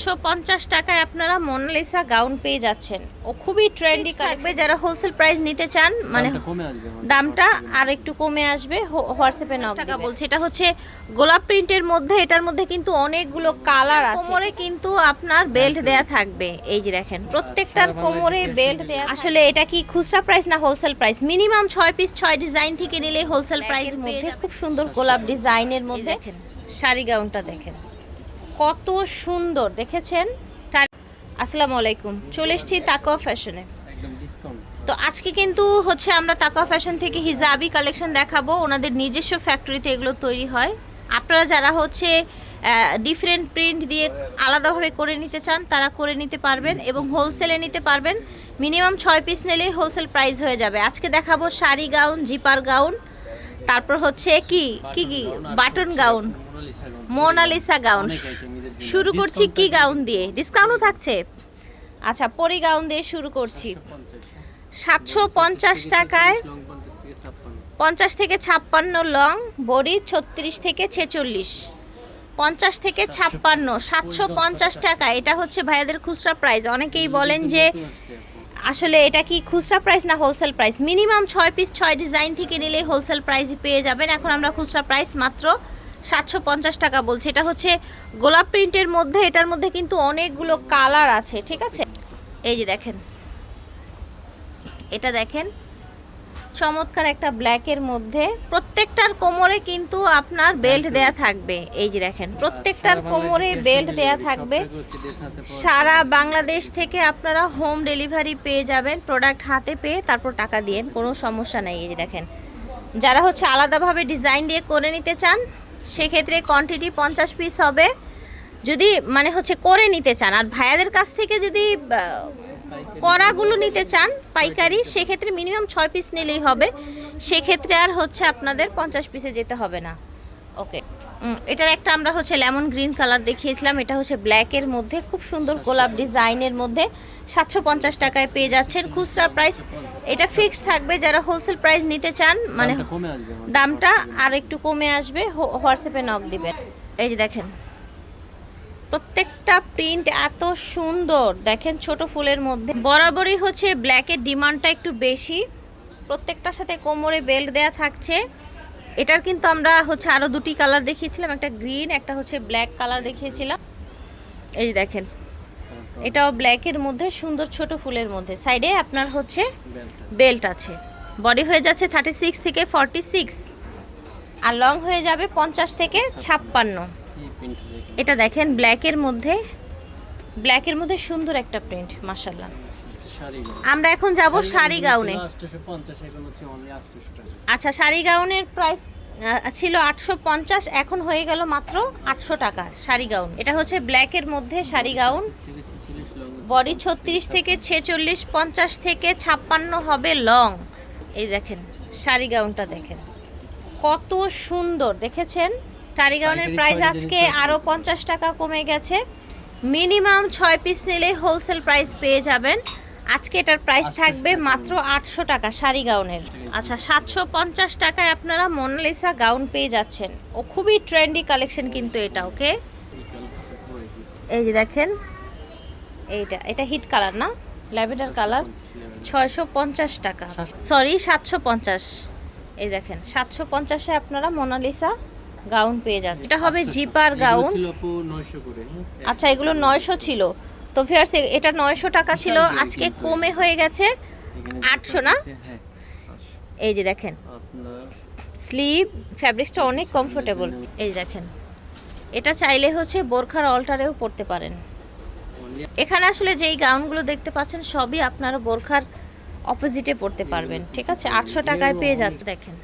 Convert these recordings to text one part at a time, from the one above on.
সাতশো পঞ্চাশ টাকায় আপনারা মোনালিসা গাউন পেয়ে যাচ্ছেন। ও খুবই ট্রেন্ডি থাকবে যারা হোলসেল প্রাইস নিতে চান মানে দামটা মানে দামটা আর একটু কমে আসবে হোয়াটসঅ্যাপে নক টাকা বলছি এটা হচ্ছে গোলাপ প্রিন্টের মধ্যে এটার মধ্যে কিন্তু অনেকগুলো কালার আছে। কোমরে কিন্তু আপনার বেল্ট দেয়া থাকবে এই যে দেখেন প্রত্যেকটার কোমরে বেল্ট দেয়া আসলে এটা কি খুচরা প্রাইস না হোলসেল প্রাইস মিনিমাম ছয় পিস ছয় ডিজাইন থেকে নিলে হোলসেল প্রাইস মধ্যে খুব সুন্দর গোলাপ ডিজাইনের মধ্যে দেখেন। শাড়ি গাউনটা দেখেন। কত সুন্দর দেখেছেন? আসসালামু আলাইকুম চলে এসেছি তাকওয়া ফ্যাশনে। তো আজকে কিন্তু হচ্ছে আমরা তাকা ফ্যাশন থেকে হিজাবি কালেকশন দেখাবো ওনাদের নিজস্ব ফ্যাক্টরিতে এগুলো তৈরি হয়। আপনারা যারা হচ্ছে ডিফারেন্ট প্রিন্ট দিয়ে আলাদাভাবে করে নিতে চান তারা করে নিতে পারবেন এবং হোলসেলে নিতে পারবেন। মিনিমাম ছয় পিস নিলেই হোলসেল প্রাইস হয়ে যাবে। আজকে দেখাবো শাড়ি গাউন জিপার গাউন তারপর হচ্ছে কি কি কি? Button gown Mona Lisa gown. শুরু করছি কি গাউন দিয়ে? ডিসকাউন্টও থাকছে। আচ্ছা পরি গাউন দিয়ে শুরু করছি। সাতশো পঞ্চাশ টাকায়। লং 50 থেকে 56 পঞ্চাশ থেকে ছাপ্পান্ন লং বডি ছত্রিশ থেকে ছেচল্লিশ। পঞ্চাশ থেকে ছাপ্পান্ন সাতশো পঞ্চাশ টাকা। এটা হচ্ছে ভাইয়াদের খুচরা প্রাইস অনেকেই বলেন যে আসলে এটা কি খুচরা প্রাইস না হোলসেল প্রাইস মিনিমাম ছয় পিস ছয় ডিজাইন থেকে নিলে হোলসেল প্রাইসই পেয়ে যাবেন। এখন আমরা খুচরা প্রাইস মাত্র সাতশো পঞ্চাশ টাকা বলছে। এটা হচ্ছে গোলাপ প্রিন্টের মধ্যে এটার মধ্যে কিন্তু অনেকগুলো কালার আছে ঠিক আছে? এই যে দেখেন। এটা দেখেন চমৎকার একটা ব্ল্যাকের মধ্যে। প্রত্যেকটার কোমরে কিন্তু আপনার বেল্ট দেয়া থাকবে। এই যে দেখেন প্রত্যেকটার কোমরে বেল্ট দেয়া থাকবে। সারা বাংলাদেশ থেকে আপনারা হোম ডেলিভারি পেয়ে যাবেন প্রোডাক্ট হাতে পেয়ে তারপর টাকা দিয়েন কোনো সমস্যা নেই। এই যে দেখেন যারা হচ্ছে আলাদাভাবে ডিজাইন দিয়ে করে নিতে চান সেক্ষেত্রে কোয়ান্টিটি পঞ্চাশ পিস হবে। যদি মানে হচ্ছে করে নিতে চান, আর ভাইয়াদের কাছ থেকে যদি করাগুলো নিতে চান পাইকারি, সেক্ষেত্রে মিনিমাম ছয় পিস নিলেই হবে। সেক্ষেত্রে আর হচ্ছে আপনাদের পঞ্চাশ পিসে যেতে হবে না। ওকে। এটার একটা আমরা হচ্ছে লেমন গ্রিন কালার দেখিয়েছিলাম। এটা হচ্ছে ব্ল্যাকের মধ্যে খুব সুন্দর গোলাপ ডিজাইনের মধ্যে। সাতশো পঞ্চাশ টাকায় পেয়ে যাচ্ছেন খুচরা প্রাইস এটা ফিক্সড থাকবে যারা হোলসেল প্রাইস নিতে চান মানে দামটা মানে দামটা আর একটু কমে আসবে হোয়াটসঅ্যাপে নক দিবেন। এই যে দেখেন প্রত্যেকটা প্রিন্ট এত সুন্দর। দেখেন ছোট ফুলের মধ্যে। বরাবরই হচ্ছে ব্ল্যাকের ডিমান্ডটা একটু বেশি। প্রত্যেকটার সাথে কোমরে বেল্ট দেয়া থাকছে। এটার কিন্তু আমরা হচ্ছে আরও দুটি কালার দেখিয়েছিলাম, একটা গ্রিন, একটা হচ্ছে ব্ল্যাক কালার দেখিয়েছিলাম। এই যে দেখেন, এটাও ব্ল্যাকের মধ্যে, সুন্দর ছোট ফুলের মধ্যে। সাইডে আপনার হচ্ছে বেল্ট আছে। বডি হয়ে যাচ্ছে থার্টি সিক্স থেকে ফর্টি সিক্স আর লং হয়ে যাবে পঞ্চাশ থেকে ছাপ্পান্ন। এটা দেখেন, ব্ল্যাকের মধ্যে ব্ল্যাকের মধ্যে সুন্দর একটা প্রিন্ট মাসাল্লাহ আমরা এখন যাব শাড়ি গাউনে 850 এখন হচ্ছে অনলি 800 টাকা। আচ্ছা শাড়ি গাউনের প্রাইস ছিল আটশো পঞ্চাশ এখন হয়ে গেল মাত্র আটশো টাকা শাড়ি গাউন এটা হচ্ছে ব্ল্যাকের মধ্যে শাড়ি গাউন 30 থেকে 46 লং বডি ছত্রিশ থেকে ছেচল্লিশ পঞ্চাশ থেকে ছাপ্পান্ন হবে লং এই দেখেন শাড়ি গাউনটা দেখেন। কত সুন্দর দেখেছেন? শাড়ি গাউনের প্রাইস আজকে আরও পঞ্চাশ টাকা কমে গেছে। মিনিমাম ছয় পিস নিলে হোলসেল প্রাইস পেয়ে যাবেন। আজকে এটার প্রাইস থাকবে মাত্র আটশো টাকা শাড়ি গাউনের। আচ্ছা সাতশো পঞ্চাশ টাকায় আপনারা মোনালিসা গাউন পেয়ে যাচ্ছেন। ও খুবই ট্রেন্ডি কালেকশন কিন্তু এটা ওকে? এই যে দেখেন এইটা এটা হিট কালার না? ল্যাভেন্ডার কালার ছয়শো পঞ্চাশ টাকা। সরি সাতশো পঞ্চাশ। এই দেখেন সাতশো পঞ্চাশে আপনারা মোনালিসা গাউন পেয়ে যাচ্ছেন। এটা হবে জিপার গাউন ছিল আপু 900 করে হ্যাঁ? আচ্ছা এগুলো নয়শো ছিল। তো ফিয়ার্স এটা নয়শো টাকা ছিল। আজকে কমে হয়ে গেছে 800 না? হ্যাঁ 800 এই যে দেখেন। আপনার স্লিভ ফ্যাব্রিক্সটা অনেক কমফোর্টেবল এই যে দেখেন। এটা চাইলে হচ্ছে বোরখার অল্টারেও পরতে পারেন। এখানে আসলে যেই গাউনগুলো দেখতে পাচ্ছেন সবই আপনারা বোরখার অপোজিটে পড়তে পারবেন। ঠিক আছে? আটশো টাকায় পেয়ে যাচ্ছে দেখেন।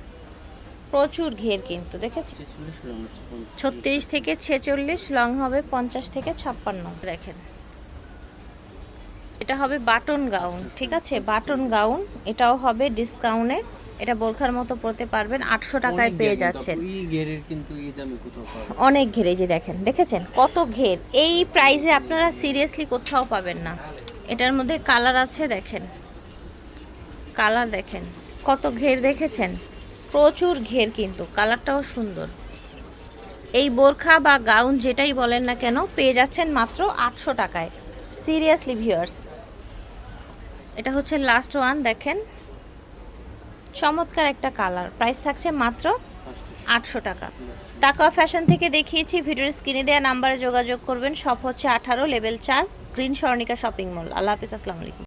প্রচুর ঘের কিন্তু দেখেছেন? 46 লং হচ্ছে 50 ছত্রিশ থেকে ছেচল্লিশ লং হবে পঞ্চাশ থেকে ছাপ্পান্ন। দেখেন। এটা হবে বাটন গাউন ঠিক আছে? বাটন গাউন এটাও হবে ডিসকাউন্টে এটা বোরখার মতো পরতে পারবেন আটশো টাকায় পেয়ে যাচ্ছেন। অনেক ঘের যে দেখেন দেখেছেন? কত ঘের। এই প্রাইসে আপনারা সিরিয়াসলি কোথাও পাবেন না। এটার মধ্যে কালার আছে দেখেন। কালার দেখেন। কত ঘের দেখেছেন? প্রচুর ঘের কিন্তু কালারটাও সুন্দর। এই বোরখা বা গাউন যেটাই বলেন না কেন পেয়ে যাচ্ছেন মাত্র আটশো টাকায়। সিরিয়াসলি ভিউয়ার্স, এটা হচ্ছে লাস্ট ওয়ান দেখেন। চমৎকার একটা কালার প্রাইস থাকছে মাত্র আটশো টাকা। তাকা ফ্যাশন থেকে দেখিয়েছি, ভিডিওর স্ক্রিনে দেওয়া নাম্বারে যোগাযোগ করবেন সব হচ্ছে আঠারো লেভেল চার গ্রিন স্বর্ণিকা শপিং মল আল্লাহ হাফিজ, আসসালামু আলাইকুম।